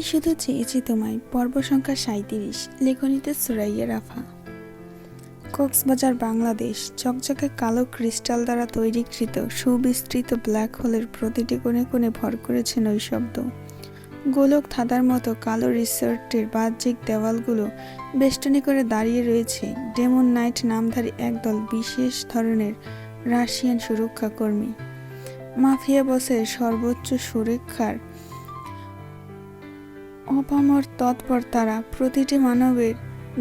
আমি শুধু চেয়েছি তোমায়, পর্ব সংখ্যা সাঁত্রিশ লেখনীতে সুরাইয়া রাফা। কক্সবাজার, বাংলাদেশ, চকচকে কালো ক্রিস্টাল দ্বারা তৈরিকৃত, সুবিস্তৃত ব্ল্যাক হোলের প্রতিটি কোণে কোণে ভর করেছে নৈশব্দ গোলক থাদার মতো কালো রিসর্টের বাহ্যিক দেওয়ালগুলো বেষ্টনী করে দাঁড়িয়ে রয়েছে ডেমন নাইট নামধারী একদল বিশেষ ধরনের রাশিয়ান সুরক্ষা কর্মী মাফিয়া বসের সর্বোচ্চ সুরক্ষার অপামর তৎপর তারা প্রতিটি মানবের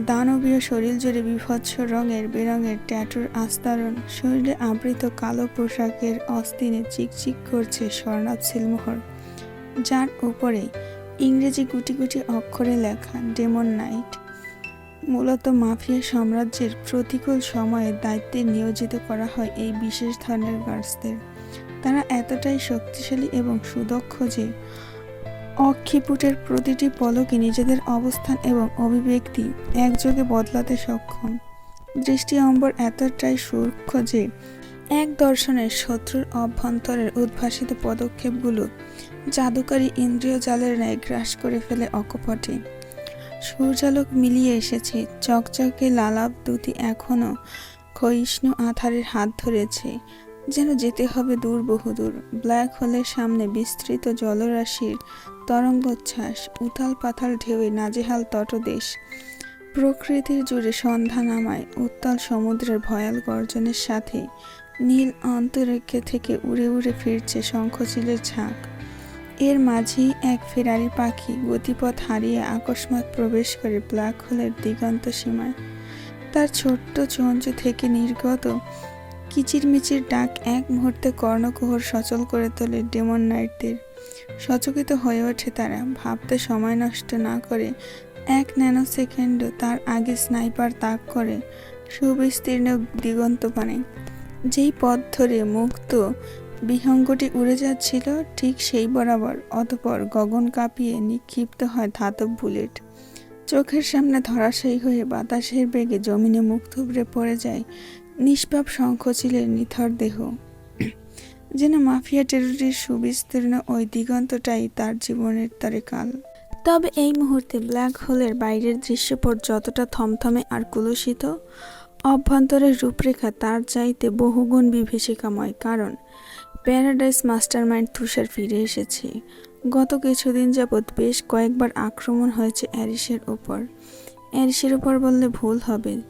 দানবীয় শরীর জুড়ে বিভৎস রঙের, বেরঙের ট্যাটুর আস্তরণ, শরীরে আবৃত কালো পোশাকের অস্তিনে চিকচিক করছে স্বর্ণাভ সিলমোহর যার উপরে ইংরেজি গুটি গুটি অক্ষরে লেখা, ডেমন নাইট মূলত মাফিয়া সাম্রাজ্যের প্রতিকূল সময়ে দায়িত্বে নিয়োজিত করা হয় এই বিশেষ ধরনের গার্ডসদের তারা এতটাই শক্তিশালী এবং সুদক্ষ যে অক্ষিপুটের প্রতিটি পলকে নিজেদের অবস্থান এবং অভিব্যক্তি একযোগে বদলাতে সক্ষম। দৃষ্টি অম্বর এতটাই সূক্ষ্ম যে, এক দর্শনের শত্রুর অভ্যন্তরের উদ্ভাসিত পদক্ষেপগুলো জাদুকারী ইন্দ্রিয় জালের ন্যায় গ্রাস করে ফেলে অকপটে। সূর্যালোক মিলিয়ে এসেছে, চকচকে লালাব দুটি এখনও ক্ষয়িষ্ণু আধারের হাত ধরেছে। যেন যেতে হবে দূর বহুদূর, ব্ল্যাক হোলের সামনে বিস্তৃত জলরাশির তরঙ্গোচ্ছ্বাস, উথাল পাথাল ঢেউয়ে নাজেহাল তটদেশ। প্রকৃতির জুড়ে সন্ধ্যা নামায় উত্তাল সমুদ্রের ভয়াল গর্জনের সাথে। নীল অন্তরিক্ষে থেকে উড়ে উড়ে ফিরছে শঙ্খচিলের ঝাঁক। এর মাঝেই এক ফেরারি পাখি গতিপথ হারিয়ে আকস্মাৎ প্রবেশ করে ব্ল্যাক হোলের দিগন্ত সীমায়। তার ছোট্ট চঞ্চু থেকে নির্গত কিচিরমিচির ডাক এক মুহূর্তে কর্ণকোহর সচল করে তোলে ডেমন নাইটদের। সচকিত হয়ে ওঠে তারা। ভাবতে সময় নষ্ট না করে এক ন্যানো সেকেন্ড তার আগে স্নাইপার তাক করে সুবিস্তীর্ণ দিগন্ত পানে। যেই পথ ধরে মুক্ত বিহঙ্গটি উড়ে যাচ্ছিল, ঠিক সেই বরাবর অতপর গগন কাঁপিয়ে নিক্ষিপ্ত হয় ধাতব বুলেট। চোখের সামনে ধরাশায়ী হয়ে বাতাসের বেগে জমিনে মুখ থুবড়ে পড়ে যায় নিষ্পাপ শঙ্খ শঙ্খচিলের নিথর দেহ। যেন মাফিয়া টেরোরির সুবিস্তীর্ণ ওই দিগন্তটাই তার জীবনের তারে কাল। তবে এই মুহূর্তে ব্ল্যাক হোলের বাইরের দৃশ্যপট যতটা থমথমে আর কুলুষিত, অভ্যন্তরের রূপরেখা তার চাইতে বহুগুণ বিভীষিকাময়, কারণ প্যারাডাইস মাস্টারমাইন্ড তুষার ফিরে এসেছে। গত কিছুদিন যাবৎ বেশ কয়েকবার আক্রমণ হয়েছে অ্যারিসের ওপর। অ্যারিসের ওপর বললে ভুল হবে।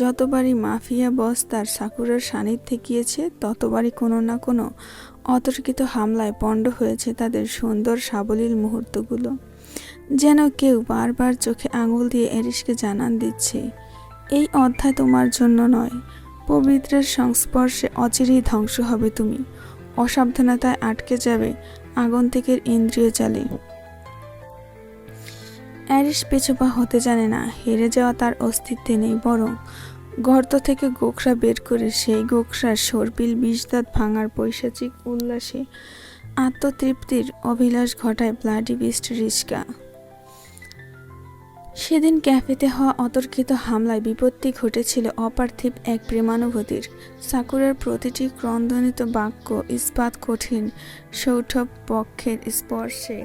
যতবারই মাফিয়া বস তার সাকুরার সান্নিধ্যে গিয়েছে, ততবারই কোনো না কোনো অতর্কিত হামলায় পণ্ড হয়েছে তাদের সুন্দর সাবলীল মুহূর্তগুলো। যেন কেউ বারবার চোখে আঙুল দিয়ে এরিসকে জানান দিচ্ছে, এই অধ্যায় তোমার জন্য নয়, পবিত্রের সংস্পর্শে অচিরেই ধ্বংস হবে তুমি। অসাবধানতায় আটকে যাবে আগন্তুকের ইন্দ্রিয় চালে অ্যারিস পেছপা হতে জানে না, হেরে যাওয়া তার অস্তিত্বে নেই বরং গর্ত থেকে গোখরা বের করে সেই গোখরার সর্পিল বিষদাঁত ভাঙার পৈশাচিক উল্লাসে আত্মতৃপ্তির অভিলাষ ঘটায় ব্লাডি বিস্ট রিস্কা সেদিন ক্যাফেতে হওয়া অতর্কিত হামলায় বিপত্তি ঘটেছিল অপার্থিব এক প্রেমানুভূতির। সাকুরের প্রতিটি ক্রন্দনিত বাক্য ইস্পাত কঠিন সৌঠব পক্ষের স্পর্শে।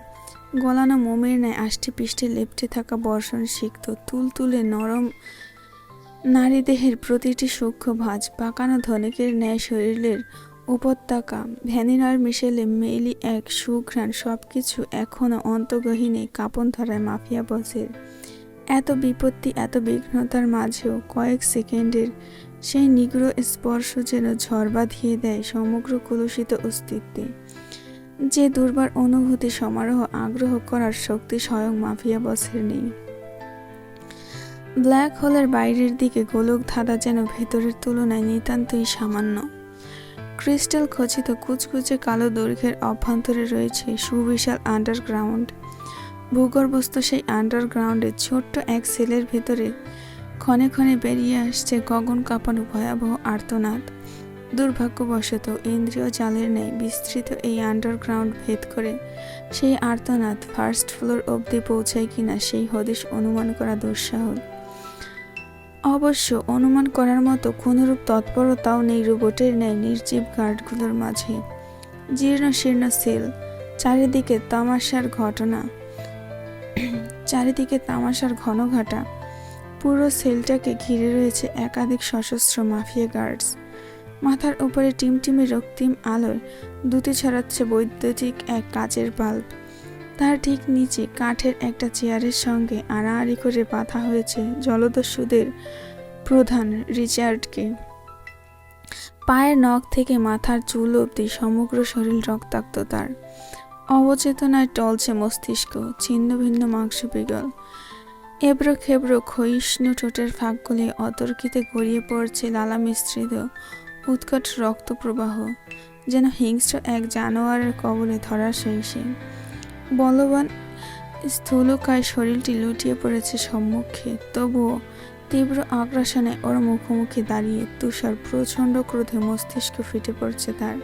গলানো মোমের ন্যায় আষ্টি পিষ্টে লেপটে থাকা বর্ষণ সিক্ত, তুলতুলে নরম নারী দেহের প্রতিটি সূক্ষ্ম ভাঁজ পাকানো ধনেকের ন্যায় শরীরের উপত্যকা, ভ্যানিলার মিশেলে মেইলি এক সুঘ্রাণ সব কিছু এখনও অন্তগহীনে কাপন ধরায় মাফিয়া বসের। এত বিপত্তি, এত বিঘ্নতার মাঝেও কয়েক সেকেন্ডের সেই নিগ্র স্পর্শ যেন ঝড় বাঁধিয়ে দেয় সমগ্র কলুষিত অস্তিত্বে। যে দুর্বার অনুভূতি সমারোহ আগ্রহ করার শক্তি স্বয়ং মাফিয়া বসের নেই। ব্ল্যাক হোলের বাইরের দিকে গোলক ধাঁধা যেন ভেতরের তুলনায় নিতান্তই সামান্য। ক্রিস্টাল খচিত কুচকুচে কালো দৈর্ঘ্যের অভ্যন্তরে রয়েছে সুবিশাল আন্ডারগ্রাউন্ড। ভূগর্ভস্থ সেই আন্ডারগ্রাউন্ডে ছোট্ট এক সেলের ভেতরে ক্ষণে ক্ষণে বেরিয়ে আসছে গগন কাঁপানো ভয়াবহ আর্তনাদ। দুর্ভাগ্যবশত ইন্দ্রিয় জালের ন্যায় বিস্তৃত এই আন্ডারগ্রাউন্ড ভেদ করে, সেই আর্তনাদ ফার্স্ট ফ্লোর অবধি পৌঁছায় কিনা সেই হদিশ অনুমান করা দুঃসাহল অবশ্য অনুমান করার মতো কোনোরূপ তৎপরতাও নেই রোবটের ন্যায় নির্জীব গার্ডগুলোর মাঝে। জীর্ণ শীর্ণ সেল, চারিদিকে তামাশার ঘটনা। চারিদিকে তামাশার ঘনঘাটা। পুরো সেলটাকে ঘিরে রয়েছে একাধিক সশস্ত্র মাফিয়া গার্ডস মাথার উপরে টিমটিমে রক্তিম আলোয় দুটি ছড়াচ্ছে বৈদ্যুতিক এক কাচের বাল্ব। তার ঠিক নিচে কাঠের একটা চেয়ারের সঙ্গে আড়াআড়ি করে বাঁধা হয়েছে জলদস্যুদের প্রধান রিচার্ডকে। পায়ের নখ থেকে মাথার চুল অবধি সমগ্র শরীর রক্তাক্ত তার। অবচেতনায় টলছে মস্তিষ্ক, ছিন্ন ভিন্ন মাংস বিগল। এবড়ো খেবড়ো ক্ষয়িষ্ণু ঠোঁটের ফাঁকগুলি অতর্কিতে গড়িয়ে পড়ছে লালা মিশ্রিত উৎকট রক্তপ্রবাহ, যেন হিংস্র এক জানোয়ারের কবলে ধরা সেই সে বলবান স্থূলকায় শরীরটি লুটিয়ে পড়েছে সম্মুখে, তবুও তীব্র আগ্রাসনে ওর মুখোমুখি দাঁড়িয়ে তুষার প্রচণ্ড ক্রোধে মস্তিষ্ক ফিটে পড়ছে তার।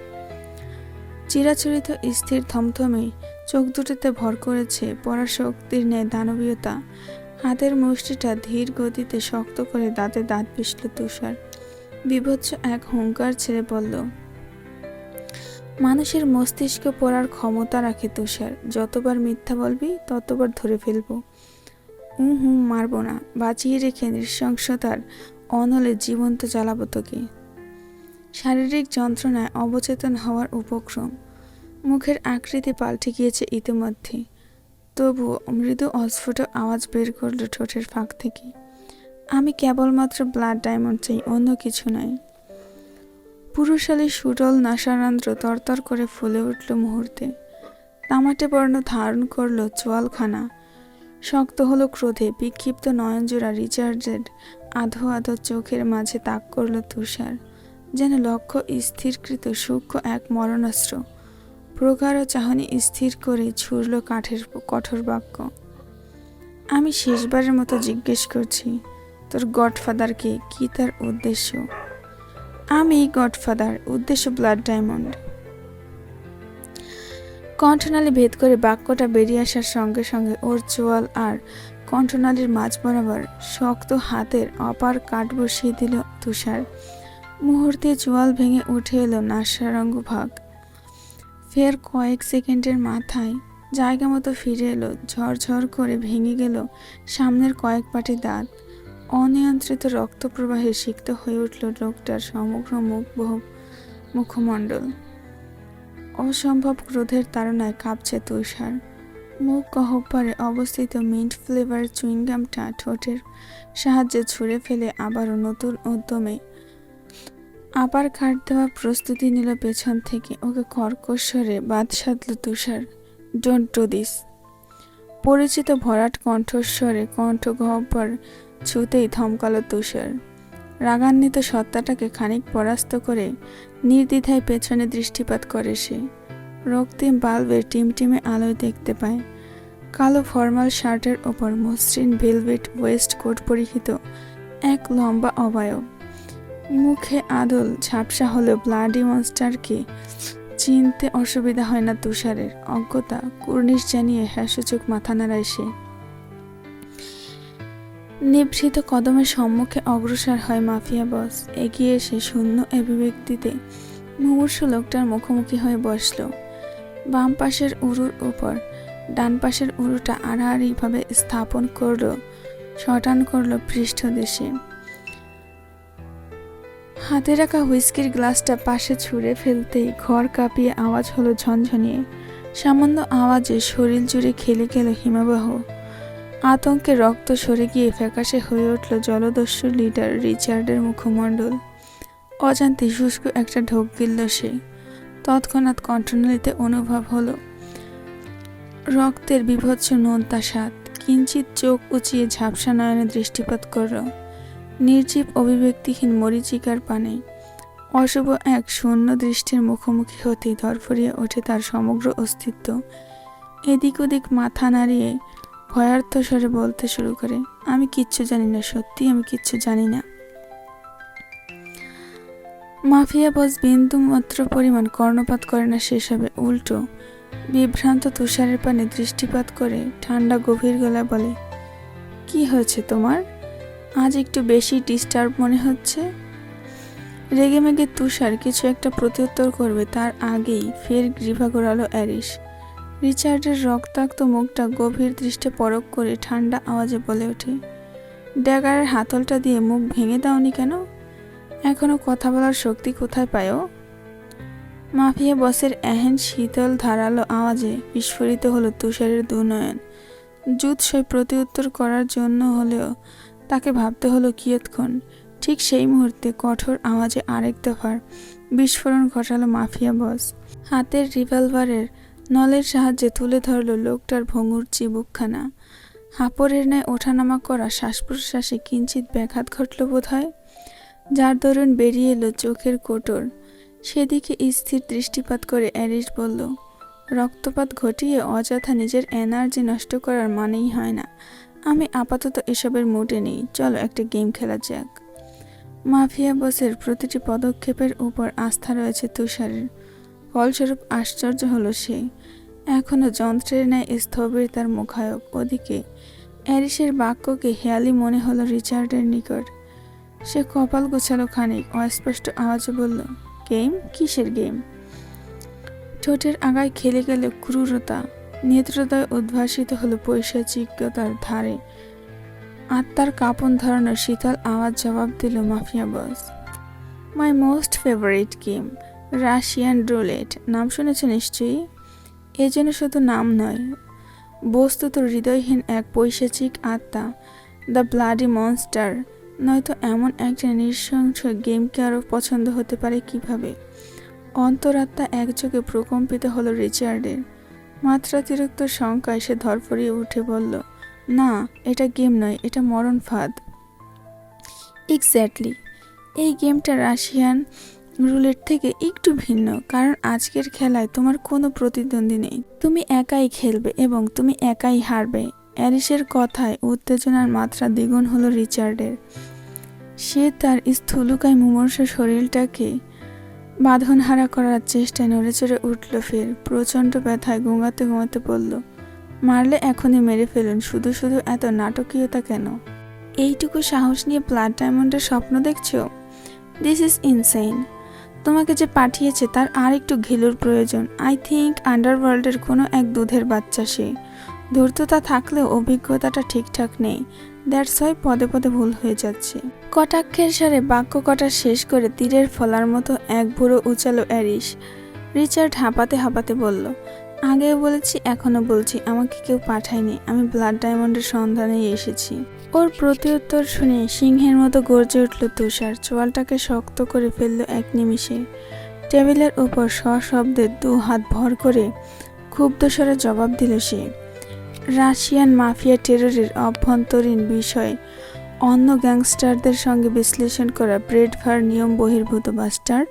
চিরাচরিত স্থির থমথমে চোখ দুটিতে ভর করেছে পরাশক্তির ন্যায় দানবীয়তা। হাতের মুষ্টিটা ধীর গতিতে শক্ত করে দাঁতে দাঁত পিষল তুষার। বিভৎস এক হুঙ্কার ছেড়ে বলল, মানুষের মস্তিষ্ক পড়ার ক্ষমতা রাখে তুষার। যতবার মিথ্যা বলবি, ততবার ধরে ফেলব। হুম হুম, মারবো না। বাঁচিয়ে রেখে নৃশংসতার অনলে জীবন্ত জ্বালাবো তোকে। শারীরিক যন্ত্রণায় অবচেতন হওয়ার উপক্রম। মুখের আকৃতি পাল্টে গিয়েছে ইতিমধ্যে। তবুও মৃদু অস্ফুট আওয়াজ বের করল ঠোঁটের ফাঁক থেকে। আমি কেবলমাত্র ব্লাড ডায়মন্ড চাই, অন্য কিছু নয়। পুরুষালী সুটল নাসারান্দ্র তরতর করে ফুলে উঠল মুহূর্তে। তামাটে বর্ণ ধারণ করল চোয়ালখানা। শক্ত হলো ক্রোধে, বিক্ষিপ্ত নয়নজোড়া রিচার্ডের আধো আধো চোখের মাঝে তাক করল তুষার, যেন লক্ষ্য স্থিরকৃত সূক্ষ্ম এক মরণাস্ত্র। প্রগাঢ় চাহনি স্থির করে ছুড়ল কাঠের কঠোর বাক্য। আমি শেষবারের মতো জিজ্ঞেস করছি তোর গডফাদারকে কি তার উদ্দেশ্য? আমি গডফাদার, উদ্দেশ্য ব্লাড ডায়মন্ড। কণ্ঠনালী ভেদ করে বাক্যটা বেরিয়ে আসার সঙ্গে সঙ্গে ওর চোয়াল আর কণ্ঠনালীর মাঝ বরাবর শক্ত হাতের অপার কাঠ বসিয়ে দিল তুষার। মুহূর্তে চোয়াল ভেঙে উঠে এলো নাসারঙ্গ ভাগ। ফের কয়েক সেকেন্ডের মাথায় জায়গা মতো ফিরে এলো, ঝরঝর করে ভেঙে গেল সামনের কয়েক পাটি দাঁত। অনিয়ন্ত্রিত রক্তপ্রবাহে সিক্ত হয়ে উঠল লোকটার সমগ্র মুখ মুখমণ্ডল। অসম্ভব ক্রোধের তাড়নায় কাঁপছে তুষার। মুখ গহ্বরে অবস্থিত মিন্ট ফ্লেভার চুইংগামটা ঠোঁটের সাহায্যে ছুঁড়ে ফেলে আবারও নতুন উদ্যমে আবার কাট দেওয়ার প্রস্তুতি নিল পেছন থেকে। ওকে কর্কশ্বরে বাদ সাধল তুষার। ডোন্ট ডু দিস পরিচিত ভরাট কণ্ঠস্বরে কণ্ঠ গহ্বর ছুতেই থমকালো তুষার। রাগান্বিত সত্তাটাকে খানিক পরাস্ত করে নির্দ্বিধায় পেছনে দৃষ্টিপাত করে সে। রক্তিম বাল্বের টিমটিমে আলোয় দেখতে পায়। কালো ফর্মাল শার্টের ওপর মসৃণ ভেলভেট ওয়েস্ট কোট পরিহিত এক লম্বা অবায়ব। মুখে আদল ঝাপসা হলেও ব্লাডি মনস্টারকে চিনতে অসুবিধা হয় না তুষারের। অজ্ঞতা, কুর্নিশ জানিয়ে হ্যাসূচক মাথা নাড়ায় সে। নিভৃত কদমের সম্মুখে অগ্রসর হয় মাফিয়া বস। এগিয়ে এসে শূন্য অভিব্যক্তিতে মুমূর্ষ লোকটার মুখোমুখি হয়ে বসল। বাম পাশের উরুর উপর, ডান পাশের উরুটা আড়াআড়িভাবে স্থাপন করল, শটান করল পৃষ্ঠদেশে হাতে রাখা হুইস্কির গ্লাসটা পাশে ছুঁড়ে ফেলতেই ঘর কাঁপিয়ে আওয়াজ হলো ঝনঝনিয়ে। সামান্য আওয়াজে শরীর জুড়ে খেলে গেল হিমাবাহ আতঙ্কে রক্ত সরে গিয়ে ফ্যাকাশে হয়ে উঠল জলদস্যু লিডার রিচার্ডের মুখমণ্ডল। অজান্তে শুষ্ক একটা ঢোক গিলল সে। তৎক্ষণাৎ কণ্ঠনালীতে অনুভব হলো, রক্তের বিভৎস নোনতা স্বাদ। কিঞ্চিত চোখ উঁচিয়ে ঝাপসা নয়নে দৃষ্টিপাত করল। নির্জীব অভিব্যক্তিহীন মরিচিকার পানে। অশুভ এক শূন্য দৃষ্টির মুখোমুখি হতে ধরফরিয়ে ওঠে তার সমগ্র অস্তিত্ব। এদিক ওদিক মাথা নাড়িয়ে ভয়ার্থ স্বরে বলতে শুরু করে, আমি কিচ্ছু জানি না, সত্যি আমি কিচ্ছু জানি না। মাফিয়া বস বিন্দু মাত্র পরিমাণ কর্ণপাত করে না সেসবে উল্টো। বিভ্রান্ত তুষারের পানে দৃষ্টিপাত করে ঠান্ডা গভীর গলায় বলে, কি হয়েছে তোমার? আজ একটু বেশি ডিস্টার্ব মনে হচ্ছে? রেগে মেগে তুষার কিছু একটা প্রত্যুত্তর করবে, তার আগেই ফের গ্রীভা গড়ালো অ্যারিস রিচার্ডের রক্তাক্ত মুখটা গভীর দৃষ্টে পরক করে ঠান্ডা আওয়াজে বলে ওঠে, ড্যাগারের হাতলটা দিয়ে মুখ ভেঙে দাওনি কেন? এখনও কথা বলার শক্তি কোথায় পায়ও মাফিয়া বসের এহেন শীতল ধারালো আওয়াজে বিস্ফোরিত হলো তুষারের দুনয়ন জুত জুৎসই প্রতিউত্তর করার জন্য হলেও তাকে ভাবতে হলো কিয়ৎক্ষণ। ঠিক সেই মুহূর্তে কঠোর আওয়াজে আরেক দফার বিস্ফোরণ ঘটালো মাফিয়া বস। হাতের রিভলভারের নলের সাহায্যে তুলে ধরলো লোকটার ভঙ্গুর চিবুকখানা। হাঁপড়ের ন্যায় ওঠানামা করা শ্বাস প্রশ্বাসে কিঞ্চিত ব্যাঘাত ঘটল বোধ হয় যার দরুন বেরিয়ে এলো চোখের কোটর। সেদিকে স্থির দৃষ্টিপাত করে অ্যারিস বলল, রক্তপাত ঘটিয়ে অযথা নিজের এনার্জি নষ্ট করার মানেই হয় না। আমি আপাতত এসবের মুডে নেই। চলো একটা গেম খেলা যাক। মাফিয়া বসের প্রতিটি পদক্ষেপের উপর আস্থা রয়েছে তুষারের। ফলস্বরূপ আশ্চর্য হলো সে। এখনও যন্ত্রের ন্যায় স্থবির তার মুখায়ক। ওদিকে অ্যারিসের বাক্যকে হেয়ালি মনে হলো রিচার্ডের নিকট। সে কপাল গোছালো খানিক, অস্পষ্ট আওয়াজে বলল, গেম? কিসের গেম? ঠোঁটের আগায় খেলে গেল ক্রূরতা। নেত্রদয় উদ্ভাসিত হলো পৈশাচিকতার ধারে। আত্মার কাপন ধরানোর শীতল আওয়াজ জবাব দিল mafia boss my most favourite game Russian roulette. নাম শুনেছ নিশ্চয়ই? এ যেন শুধু নাম নয়, বস্তুত হৃদয়হীন এক পৈশাচিক আত্মা, দ্য ব্লাডি মনস্টার। নয়তো এমন একটা নৃশংস গেমকে আরও পছন্দ হতে পারে কীভাবে? অন্তরাত্মা একযোগে প্রকম্পিত হলো রিচার্ডের। মাত্রাতিরিক্ত শঙ্কায় সে ধরফরিয়ে উঠে বলল, না, এটা গেম নয়, এটা মরণ ফাঁদ। এক্স্যাক্টলি, এই গেমটা রাশিয়ান রুলেট থেকে একটু ভিন্ন, কারণ আজকের খেলায় তোমার কোনো প্রতিদ্বন্দ্বী নেই। তুমি একাই খেলবে এবং তুমি একাই হারবে। অ্যারিসের কথায় উত্তেজনার মাত্রা দ্বিগুণ হলো রিচার্ডের। সে তার স্থূলকায় মুমর্ষ শরীরটাকে বাঁধনহারা করার চেষ্টায় নড়েচড়ে উঠল ফের, প্রচণ্ড ব্যথায় গোঙাতে গোঙাতে বলল, মারলে এখনই মেরে ফেলুন, শুধু শুধু এত নাটকীয়তা কেন? এইটুকু সাহস নিয়ে ব্লাড ডায়মন্ডের স্বপ্ন দেখছ? দিস ইজ ইনসেইন তোমাকে যে পাঠিয়েছে তার আর একটু ঘিলুর প্রয়োজন। আই থিঙ্ক আন্ডারওয়ার্ল্ডের কোনো এক দুধের বাচ্চা সে। ধূর্ততা থাকলেও অভিজ্ঞতাটা ঠিকঠাক নেই। দ্যাটস হয় পদে পদে ভুল হয়ে যাচ্ছে। কটাক্ষের সারে বাক্য কটা শেষ করে তীরের ফলার মতো এক বুড়ো উচালো অ্যারিস রিচার্ড হাঁপাতে হাঁপাতে বলল, আগেও বলেছি, এখনও বলছি, আমাকে কেউ পাঠায়নি। আমি ব্লাড ডায়মন্ডের সন্ধানেই এসেছি। ওর প্রত্যুত্তর শুনে সিংহের মতো গর্জে উঠল তুষার। চোয়ালটাকে শক্ত করে ফেলল এক নিমিষে। টেবিলের উপর সশব্দে দু হাত ভর করে ক্ষুব্ধ জবাব দিল সে। রাশিয়ান মাফিয়া টেররের অভ্যন্তরীণ বিষয়, অন্য গ্যাংস্টারদের সঙ্গে বিশ্লেষণ করা ব্রেডভার নিয়ম বহির্ভূত বাস্টার্ড,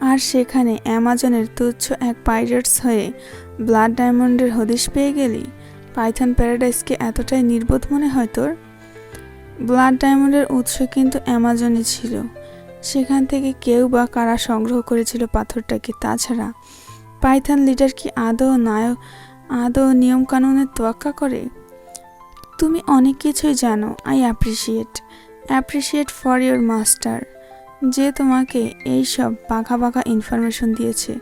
আর সেখানে অ্যামাজনের তুচ্ছ এক পাইরেটস হয়ে ব্লাড ডায়মন্ডের হদিশ পেয়ে গেলি? পাইথন প্যারাডাইসকে এতটাই নির্বোধ মনে হয় তোর? ব্লাড ডায়মন্ডের উৎস কিন্তু অ্যামাজনই ছিল। সেখান থেকে কেউ বা কারা সংগ্রহ করেছিল পাথরটাকে? তাছাড়া পাইথন লিডার কি আদৌ নায়ক, আদৌ নিয়মকানুনের তোয়াক্কা করে? তুমি অনেক কিছুই জানো I appreciate appreciate for your master যে তোমাকে এই সব বাঘা বাঘা ইনফরমেশন দিয়েছে।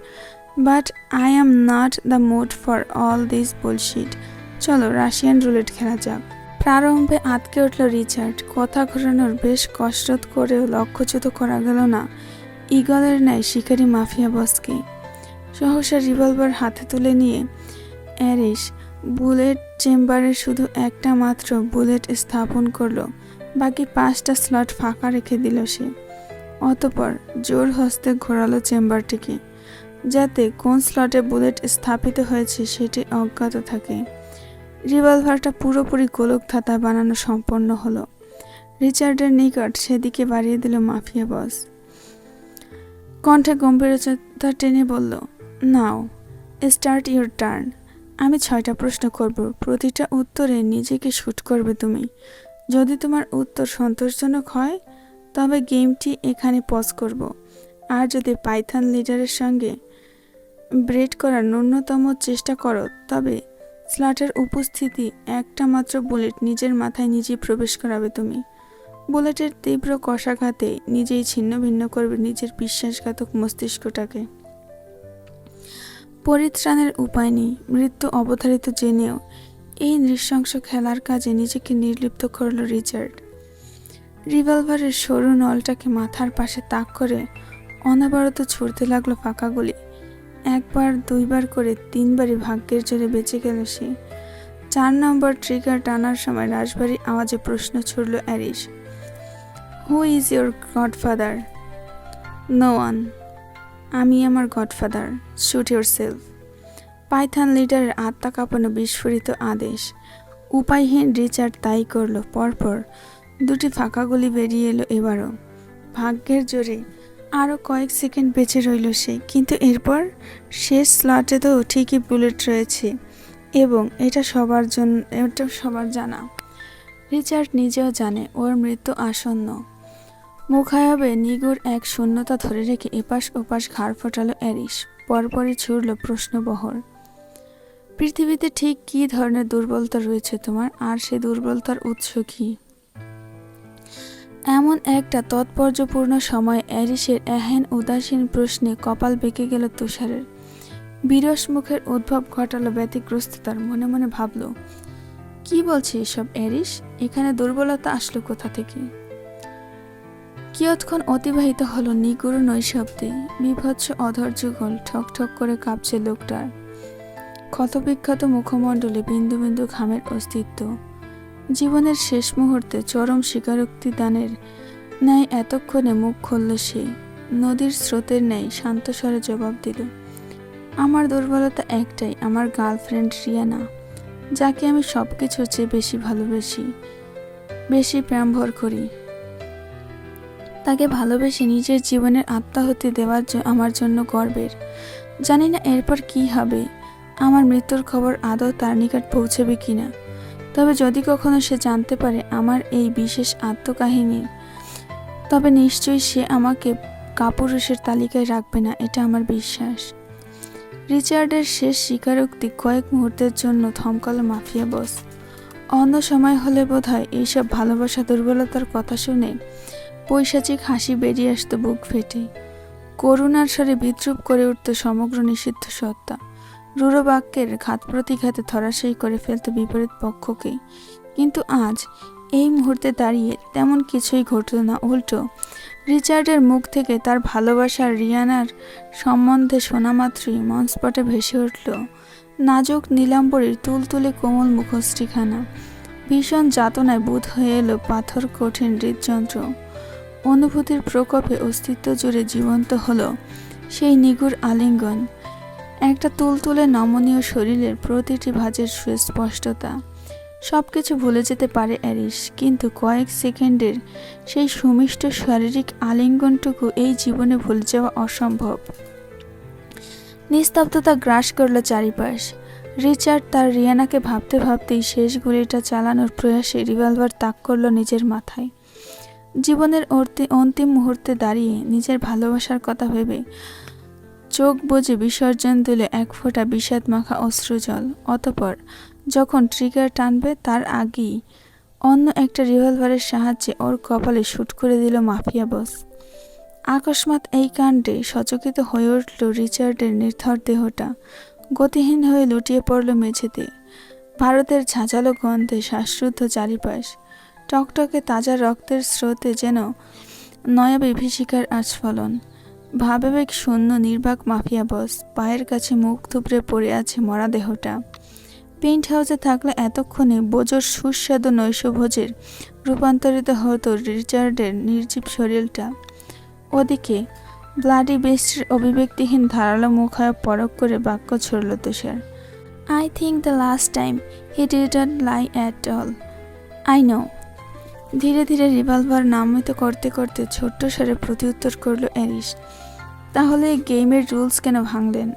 But I am not the mood for all this bullshit চলো রাশিয়ান রুলেট খেলা যাক। প্রারম্ভে আটকে উঠল রিচার্ড। কথা ঘোরানোর বেশ কসরত করেও লক্ষ্যচ্যুত করা গেল না ইগলের ন্যায় শিকারী মাফিয়া বসকে। সহসা রিভলভার হাতে তুলে নিয়ে, অ্যারিস, বুলেট চেম্বারে শুধু একটা মাত্র বুলেট স্থাপন করল, বাকি পাঁচটা স্লট ফাঁকা রেখে দিল সে। অতপর জোর হস্তে ঘোরালো চেম্বারটিকে, যাতে কোন স্লটে বুলেট স্থাপিত হয়েছে সেটি অজ্ঞাত থাকে। রিভলভারটা পুরোপুরি গোলক ধাঁধা বানানো সম্পন্ন হলো। রিচার্ডের নিকট সেদিকে বাড়িয়ে দিল মাফিয়া বস। কণ্ঠে গম্ভীরতা টেনে বলল, নাও, স্টার্ট ইউর টার্ন। আমি ছয়টা প্রশ্ন করব। প্রতিটা উত্তরে নিজেকে শ্যুট করবে তুমি। যদি তোমার উত্তর সন্তোষজনক হয়, তবে গেমটি এখানে পজ করব। আর যদি পাইথন লিডারের সঙ্গে ব্রেড করার ন্যূনতম চেষ্টা করো, তবে স্লাটের উপস্থিতি একটা মাত্র বুলেট নিজের মাথায় নিজেই প্রবেশ করাবে তুমি। বুলেটের তীব্র কষাঘাতে নিজেই ছিন্ন ভিন্ন করবে নিজের বিশ্বাসঘাতক মস্তিষ্কটাকে। পরিত্রাণের উপায় নেই, মৃত্যু অবধারিত জেনেও এই নৃশংস খেলার কাজে নিজেকে নির্লিপ্ত করল রিচার্ড। রিভলভারের সরু নলটাকে মাথার পাশে তাক করে অনবরত ছুটতে লাগল ফাঁকা গুলি। একবার, দুইবার করে তিনবারই ভাগ্যের জোরে বেঁচে গেল সে। চার নম্বর ট্রিগার টানার সময় রাজবাড়ি আওয়াজে প্রশ্ন ছুড়ল Aris who is your godfather no one আমি আমার godfather shoot yourself Python লিডারের আত্মা কাঁপানো বিস্ফোরিত আদেশ। উপায়হীন রিচার্ড তাই করল। পরপর। দুটি ফাঁকা গুলি বেরিয়ে এলো এবারও। ভাগ্যের জোরে। আরও কয়েক সেকেন্ড বেঁচে রইল সে। কিন্তু এরপর শেষ স্লটে তো ঠিকই বুলেট রয়েছে এবং এটা সবার জন্য, এটা সবার জানা। রিচার্ড নিজেও জানে ওর মৃত্যু আসন্ন। মুখায়াবে নিগুর এক শূন্যতা ধরে রেখে এপাশ ওপাশ ঘাড় ফোটালো অ্যারিস পরপরই ছুড়ল প্রশ্নবহর। পৃথিবীতে ঠিক কী ধরনের দুর্বলতা রয়েছে তোমার? আর সে দুর্বলতার উৎস কী? এমন একটা তৎপর্যপূর্ণ সময় অ্যারিসের এহেন উদাসীন প্রশ্নে কপাল বেঁকে গেল তুষারের। বিরস মুখের উদ্ভব ঘটালো ব্যতিগ্রস্ততার মনে মনে ভাবল, কি বলছে এসব অ্যারিস? এখানে দুর্বলতা আসলো কোথা থেকে? কিয়ৎক্ষণ অতিবাহিত হলো নিগুড় নৈশব্দে, বিভৎস অধৈর্য গোল ঠক ঠক করে কাঁপছে লোকটার। ক্ষতবিক্ষত মুখমণ্ডলে বিন্দু বিন্দু ঘামের অস্তিত্ব। জীবনের শেষ মুহূর্তে চরম স্বীকারোক্তি দানের ন্যায় এতক্ষণে মুখ খুলল সে। নদীর স্রোতের ন্যায় শান্ত স্বরে জবাব দিল, আমার দুর্বলতা একটাই, আমার গার্লফ্রেন্ড রিয়ানা, যাকে আমি সব কিছুর চেয়ে বেশি ভালোবাসি, বেশি প্রেমভর করি। তাকে ভালোবেসে নিজের জীবনের আত্মাহতি দেওয়ার আমার জন্য গর্বের। জানি না এরপর কি হবে, আমার মৃত্যুর খবর আদৌ তার নিকট পৌঁছবে কিনা। তবে যদি কখনো সে জানতে পারে আমার এই বিশেষ আত্মকাহিনী, তবে নিশ্চয়ই সে আমাকে কাপুরুষের তালিকায় রাখবে না, এটা আমার বিশ্বাস। রিচার্ডের শেষ স্বীকারোক্তি কয়েক মুহূর্তের জন্য থমকালো মাফিয়া বস। অন্য সময় হলে বোধ হয় এইসব ভালোবাসা দুর্বলতার কথা শুনে পৈশাচিক হাসি বেরিয়ে আসতো বুক ফেটে। করুণার স্বরে বিদ্রুপ করে উঠত সমগ্র নিষিদ্ধ সত্তা। রূঢ় বাক্যের ঘাত প্রতিঘাতে ধরাশায়ী করে ফেলত বিপরীত পক্ষকে। কিন্তু আজ এই মুহূর্তে দাঁড়িয়ে তেমন কিছুই ঘটল না, উল্টো। রিচার্ডের মুখ থেকে তার ভালোবাসার রিয়ানার সম্বন্ধে শোনা মাত্রই মনস্পটে ভেসে উঠল। নাজুক নীলাম্বরীর তুলতুলে কোমল মুখশ্রীখানা। ভীষণ যাতনায় বোধ হয়ে এলো পাথর কঠিন হৃদযন্ত্র। অনুভূতির প্রকোপে অস্তিত্ব জুড়ে জীবন্ত হলো সেই নিগুড় আলিঙ্গন। একটা তুলতুলে নমনীয় শরীরের প্রতিটি ভাঁজের সুস্পষ্টতা। সব কিছু ভুলে যেতে পারে অ্যারিস কিন্তু কয়েক সেকেন্ডের সেই সুমিষ্ট শারীরিক আলিঙ্গনটুকু এই জীবনে ভুলে যাওয়া অসম্ভব। নিস্তব্ধতা গ্রাস করল চারিপাশ। রিচার্ড তার রিয়ানাকে ভাবতে ভাবতেই শেষ গুলিটা চালানোর প্রয়াসে রিভলভার তাক করল নিজের মাথায়। জীবনের অন্তিম মুহূর্তে দাঁড়িয়ে নিজের ভালোবাসার কথা ভেবে চোখ বুজে বিসর্জন দিলে এক ফোঁটা বিষাদ মাখা অশ্রুজল। অতপর যখন ট্রিগার টানবে, তার আগেই অন্য একটা রিভলভারের সাহায্যে ওর কপালে শ্যুট করে দিল মাফিয়া বস আকস্মাৎ এই কাণ্ডে সচকিত হয়ে উঠল রিচার্ডের নির্থর দেহটা। গতিহীন হয়ে লুটিয়ে পড়ল মেঝেতে। ভারতের ঝাঁঝালো গন্ধে শ্বাসরুদ্ধ চারিপাশ। টকটকে তাজা রক্তের স্রোতে যেন নয়া বিভীষিকার আস্ফলন ভাবেবেগ শূন্য, নির্বাক মাফিয়া বস। পায়ের কাছে মুখ থুবড়ে পড়ে আছে মরা দেহটা। পেন্ট হাউসে থাকলে এতক্ষণে বোজোর সুস্বাদু নৈশভোজের রূপান্তরিত হতো রিচার্ডের নির্জীব শরীরটা। ওদিকে ব্লাডি বেস্টের অভিব্যক্তিহীন ধারালো মুখায় পরক করে বাক্য ছড়ল তুষার। I think the last time he didn't lie at all I know ধীরে ধীরে রিভলভার নামিত করতে করতে ছোট্ট স্বরে প্রত্যুত্তর করল অ্যারিস তাহলে গেমের রুলস কেন ভাঙলেন?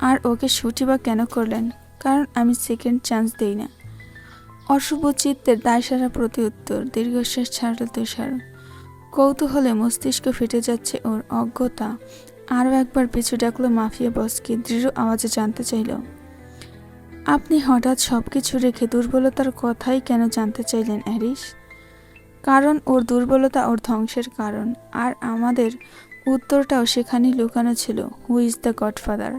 আর ওকে ছুটি বা কেন করলেন? কারণ আমি সেকেন্ড চান্স দেই না। অশুভ চিত্তের দায়সারা প্রতি উত্তর দীর্ঘশ্বাস ছাড়ল তুষার। কৌতূহলে মস্তিষ্ক ফেটে যাচ্ছে ওর অজ্ঞতা। আরও একবার পিছু ডাকলো মাফিয়া বসকে, দৃঢ় আওয়াজে জানতে চাইল। আপনি হঠাৎ সব কিছু রেখে দুর্বলতার কথাই কেন জানতে চাইলেন অ্যারিস? কারণ ওর দুর্বলতা ওর ধ্বংসের কারণ। আর আমাদের উত্তরটাও সেখানেই লুকানো ছিল হু ইজ দ্য গডফাদার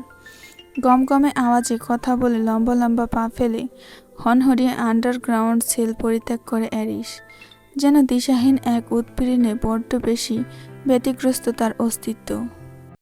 গমগমে আওয়াজে কথা বলে লম্বা লম্বা পা ফেলে হনহরিয়ে আন্ডারগ্রাউন্ড সেল পরিত্যাগ করে অ্যারিস যেন দিশাহীন এক উৎপীড়নে বড্ড বেশি ব্যতিগ্রস্ত তার অস্তিত্ব।